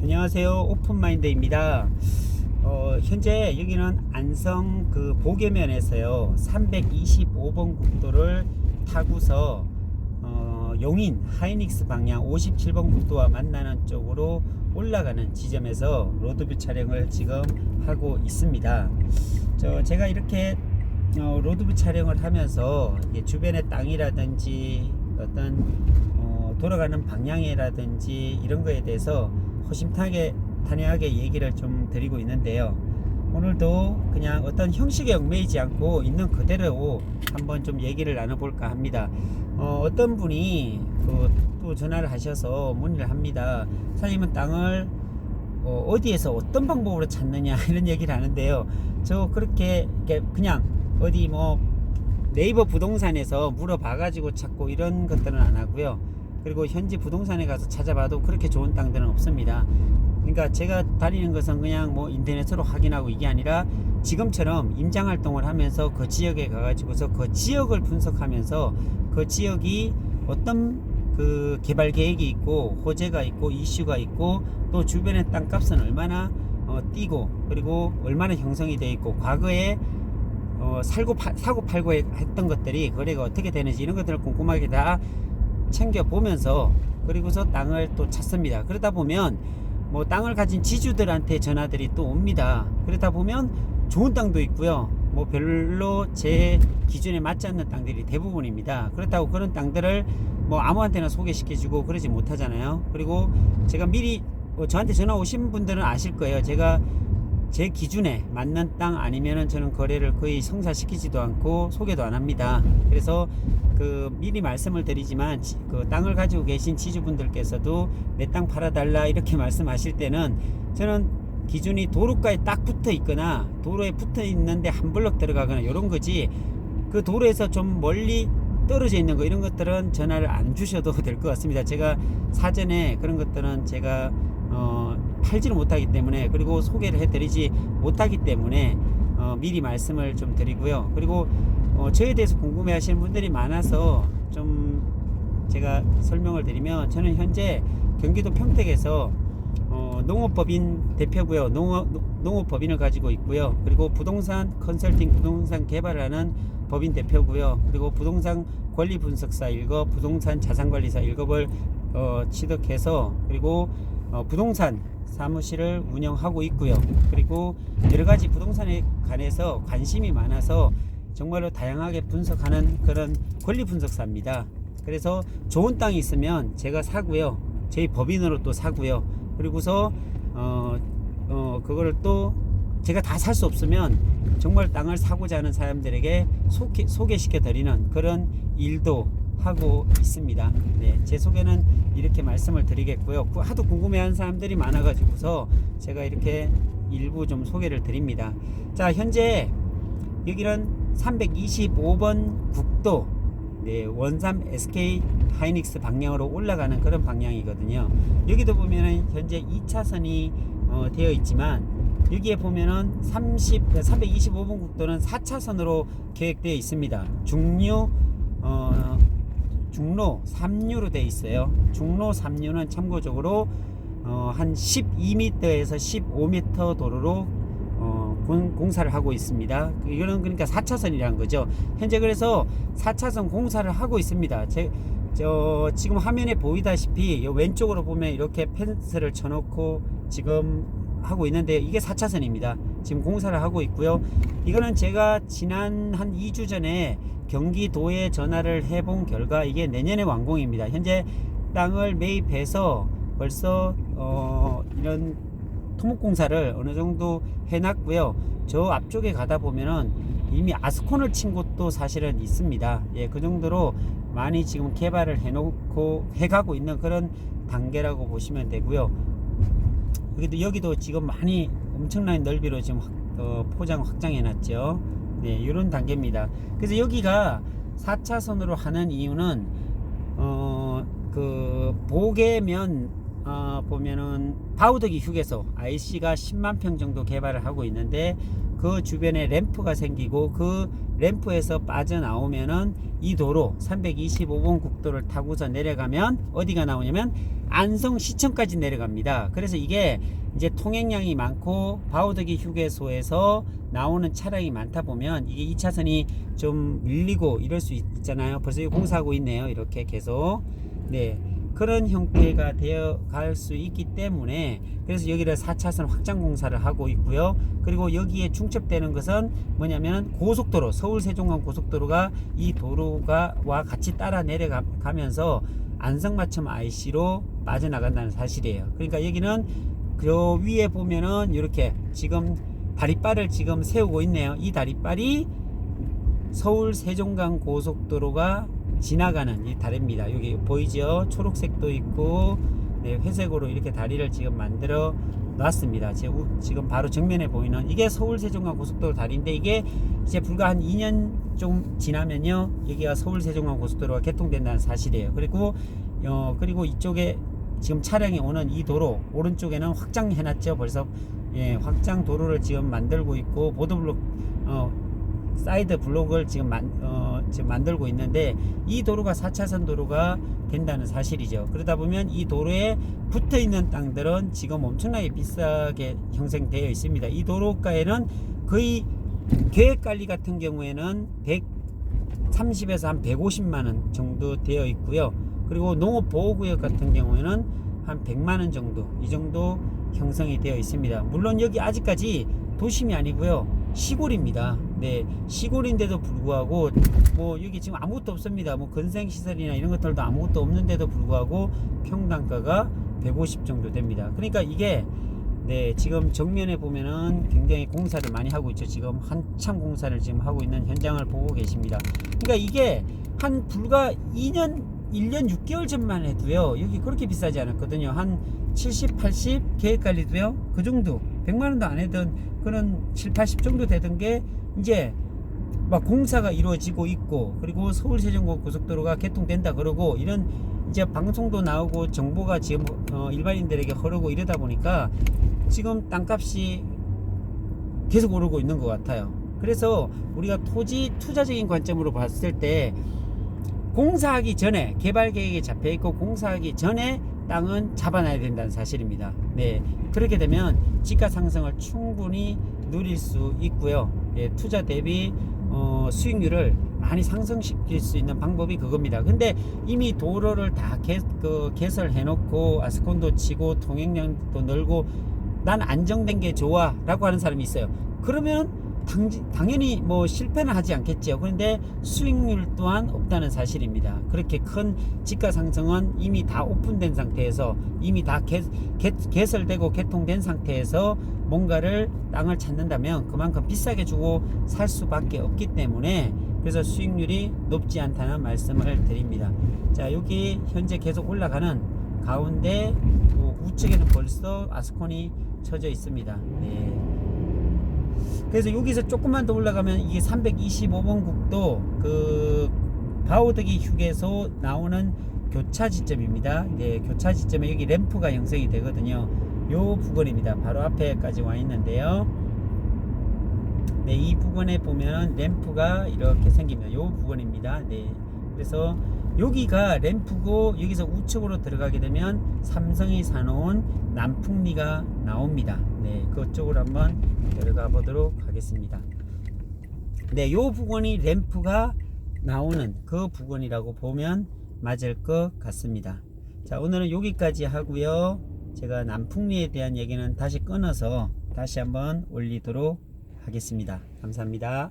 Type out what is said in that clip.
안녕하세요. 오픈마인드입니다. 어, 현재 여기는 안성 그 보계면에서요. 325번 국도를 타고서 어, 용인 하이닉스 방향 57번 국도와 만나는 쪽으로 올라가는 지점에서 로드뷰 촬영을 지금 하고 있습니다. 저 제가 이렇게 어, 로드뷰 촬영을 하면서 주변의 땅이라든지 어떤 어, 돌아가는 방향이라든지 이런 거에 대해서 호심탄하게 탄회하게 얘기를 좀 드리고 있는데요. 오늘도 그냥 어떤 형식에 얽매이지 않고 있는 그대로 한번 좀 얘기를 나눠볼까 합니다. 어, 어떤 분이 그 또 전화를 하셔서 문의를 합니다. 사장님은 땅을 어, 어디에서 어떤 방법으로 찾느냐 이런 얘기를 하는데요. 저 그렇게 그냥 어디 뭐 네이버 부동산에서 물어봐가지고 찾고 이런 것들은 안 하고요. 그리고 현지 부동산에 가서 찾아봐도 그렇게 좋은 땅들은 없습니다. 그러니까 제가 다니는 것은 그냥 뭐 인터넷으로 확인하고 이게 아니라 지금처럼 임장 활동을 하면서 그 지역에 가가지고서 그 지역을 분석하면서 그 지역이 어떤 그 개발 계획이 있고 호재가 있고 이슈가 있고 또 주변의 땅값은 얼마나 어, 뛰고 그리고 얼마나 형성이 돼 있고 과거에 어, 살고 파, 사고 팔고 해- 했던 것들이 거래가 어떻게 되는지 이런 것들을 꼼꼼하게 다 챙겨 보면서 그리고서 땅을 또 찾습니다. 그러다 보면 뭐 땅을 가진 지주들한테 전화들이 또 옵니다. 그러다 보면 좋은 땅도 있고요. 뭐 별로 제 기준에 맞지 않는 땅들이 대부분입니다. 그렇다고 그런 땅들을 뭐 아무한테나 소개시켜주고 그러지 못하잖아요. 그리고 제가 미리 어, 저한테 전화 오신 분들은 아실 거예요. 제가 제 기준에 맞는 땅 아니면은 저는 거래를 거의 성사시키지도 않고 소개도 안 합니다. 그래서 그 미리 말씀을 드리지만 지- 그 땅을 가지고 계신 지주분들께서도 내 땅 팔아달라 이렇게 말씀하실 때는 저는 기준이 도로가에 딱 붙어 있거나 도로에 붙어 있는데 한 블럭 들어가거나 이런 거지 그 도로에서 좀 멀리 떨어져 있는 거 이런 것들은 전화를 안 주셔도 될 것 같습니다. 제가 사전에 그런 것들은 제가 어, 팔지를 못하기 때문에 그리고 소개를 해드리지 못하기 때문에 어, 미리 말씀을 좀 드리고요. 그리고 어, 저에 대해서 궁금해 하시는 분들이 많아서 좀 제가 설명을 드리면 저는 현재 경기도 평택에서 어, 농업법인 대표고요. 농업, 농업법인을 가지고 있고요. 그리고 부동산 컨설팅, 부동산 개발을 하는 법인 대표고요. 그리고 부동산 권리 분석사 1급, 부동산 자산관리사 1급을 어, 취득해서 그리고 어, 부동산 사무실을 운영하고 있고요. 그리고 여러 가지 부동산에 관해서 관심이 많아서 정말로 다양하게 분석하는 그런 권리 분석사입니다. 그래서 좋은 땅이 있으면 제가 사고요. 저희 법인으로 또 사고요. 그리고서 어, 어 그거를 또 제가 다 살 수 없으면 정말 땅을 사고자 하는 사람들에게 소개, 소개시켜 드리는 그런 일도 하고 있습니다. 네, 제 소개는 이렇게 말씀을 드리겠고요. 그 하도 궁금해하는 사람들이 많아가지고서 제가 이렇게 일부 좀 소개를 드립니다. 자, 현재 여기는 325번 국도 네, 원삼 SK 하이닉스 방향으로 올라가는 그런 방향이거든요. 여기도 보면은 현재 2차선이 어, 되어 있지만 여기에 보면은 30, 325번 국도는 4차선으로 계획되어 있습니다. 중류 어, 중로 3류로 되어 있어요. 중로 3류는 참고적으로 어, 한 12m에서 15m 도로로 어, 공, 공사를 하고 있습니다. 그- 이거는 그러니까 4차선이라는 거죠. 현재 그래서 4차선 공사를 하고 있습니다. 제, 저 지금 화면에 보이다시피 요 왼쪽으로 보면 이렇게 펜스를 쳐놓고 지금 하고 있는데 이게 4차선입니다. 지금 공사를 하고 있고요. 이거는 제가 지난 한 2주 전에 경기도에 전화를 해본 결과 이게 내년에 완공입니다. 현재 땅을 매입해서 벌써 어, 이런 토목 공사를 어느 정도 해놨고요. 저 앞쪽에 가다 보면은 이미 아스콘을 친 곳도 사실은 있습니다. 예, 그 정도로 많이 지금 개발을 해놓고 해가고 있는 그런 단계라고 보시면 되고요. 여기도 여기도 지금 많이 엄청난 넓이로 지금 확- 어, 포장 확장해놨죠. 네, 이런 단계입니다. 그래서 여기가 4차선으로 하는 이유는 어, 그 보계면 어, 보면은 바우더기 휴게소 IC가 10만 평 정도 개발을 하고 있는데 그 주변에 램프가 생기고 그 램프에서 빠져나오면은 이 도로 325번 국도를 타고서 내려가면 어디가 나오냐면 안성시청까지 내려갑니다. 그래서 이게 이제 통행량이 많고 바우더기 휴게소에서 나오는 차량이 많다 보면 이게 2차선이 좀 밀리고 이럴 수 있- 있잖아요. 벌써 공사하고 있네요. 이렇게 계속. 네. 그런 형태가 되어 갈 수 있기 때문에 그래서 여기를 4차선 확장 공사를 하고 있고요. 그리고 여기에 중첩되는 것은 뭐냐면 고속도로 서울 세종간 고속도로가 이 도로가 와 같이 따라 내려가면서 안성맞춤 IC로 빠져나간다는 사실이에요. 그러니까 여기는 그 위에 보면은 이렇게 지금 다리발을 지금 세우고 있네요. 이 다리발이 서울 세종간 고속도로가 지나가는 이 다리입니다. 여기 보이죠? 초록색도 있고 네, 회색으로 이렇게 다리를 지금 만들어 놨습니다. 지금 바로 정면에 보이는 이게 서울 세종간 고속도로 다리인데 이게 이제 불과 한 2년 좀 지나면요 여기가 서울 세종간 고속도로가 개통된다는 사실이에요. 그리고 어 그리고 이쪽에 지금 차량이 오는 이 도로 오른쪽에는 확장해놨죠. 벌써 예, 확장 도로를 지금 만들고 있고 보도블록 어, 사이드 블록을 지금 만, 어, 지금 만들고 있는데 이 도로가 4차선 도로가 된다는 사실이죠. 그러다 보면 이 도로에 붙어 있는 땅들은 지금 엄청나게 비싸게 형성되어 있습니다. 이 도로가에는 거의 계획 관리 같은 경우에는 130에서 한 150만 원 정도 되어 있고요. 그리고 농업 보호 구역 같은 경우에는 한 100만 원 정도 이 정도 형성이 되어 있습니다. 물론 여기 아직까지 도심이 아니고요. 시골입니다. 네, 시골인데도 불구하고 뭐 여기 지금 아무것도 없습니다. 뭐 건생 시설이나 이런 것들도 아무것도 없는데도 불구하고 평당가가 150 정도 됩니다. 그러니까 이게 네, 지금 정면에 보면은 굉장히 공사를 많이 하고 있죠. 지금 한참 공사를 지금 하고 있는 현장을 보고 계십니다. 그러니까 이게 한 불과 2년, 1년 6개월 전만 해도요. 여기 그렇게 비싸지 않았거든요. 한 70, 80 계획 관리도요. 그 정도. 100만 원도 안 했던 그런 7, 80 정도 되던 게 이제 막 공사가 이루어지고 있고 그리고 서울 세종고 고속도로가 개통된다 그러고 이런 이제 방송도 나오고 정보가 지금 어, 일반인들에게 흐르고 이러다 보니까 지금 땅값이 계속 오르고 있는 것 같아요. 그래서 우리가 토지 투자적인 관점으로 봤을 때 공사하기 전에 개발 계획에 잡혀 있고 공사하기 전에 땅은 잡아놔야 된다는 사실입니다. 네. 그렇게 되면 지가 상승을 충분히 누릴 수 있고요. 예, 투자 대비 어, 수익률을 많이 상승시킬 수 있는 방법이 그겁니다. 근데 이미 도로를 다 개, 그, 개설해 놓고 아스콘도 치고 통행량도 늘고 난 안정된 게 좋아 라고 하는 사람이 있어요. 그러면 당, 당연히 뭐 실패는 하지 않겠죠. 그런데 수익률 또한 없다는 사실입니다. 그렇게 큰 지가 상승은 이미 다 오픈된 상태에서 이미 다 개, 개, 개설되고 개통된 상태에서 뭔가를 땅을 찾는다면 그만큼 비싸게 주고 살 수밖에 없기 때문에 그래서 수익률이 높지 않다는 말씀을 드립니다. 자 여기 현재 계속 올라가는 가운데 그 우측에는 벌써 아스콘이 쳐져 있습니다. 네. 그래서 여기서 조금만 더 올라가면 이게 325번 국도 그 바오드기 휴게소 나오는 교차 지점입니다. 네, 교차 지점에 여기 램프가 형성이 되거든요. 요 부근입니다. 바로 앞에까지 와 있는데요. 네, 이 부분에 보면 램프가 이렇게 생깁니다. 요 부분입니다. 네. 그래서 여기가 램프고 여기서 우측으로 들어가게 되면 삼성이 사놓은 남풍리가 나옵니다. 네, 그쪽으로 한번 들어가 보도록 하겠습니다. 네, 요 부분이 램프가 나오는 그 부분이라고 보면 맞을 것 같습니다. 자, 오늘은 여기까지 하고요. 제가 남풍리에 대한 얘기는 다시 끊어서 다시 한번 올리도록 하겠습니다. 감사합니다.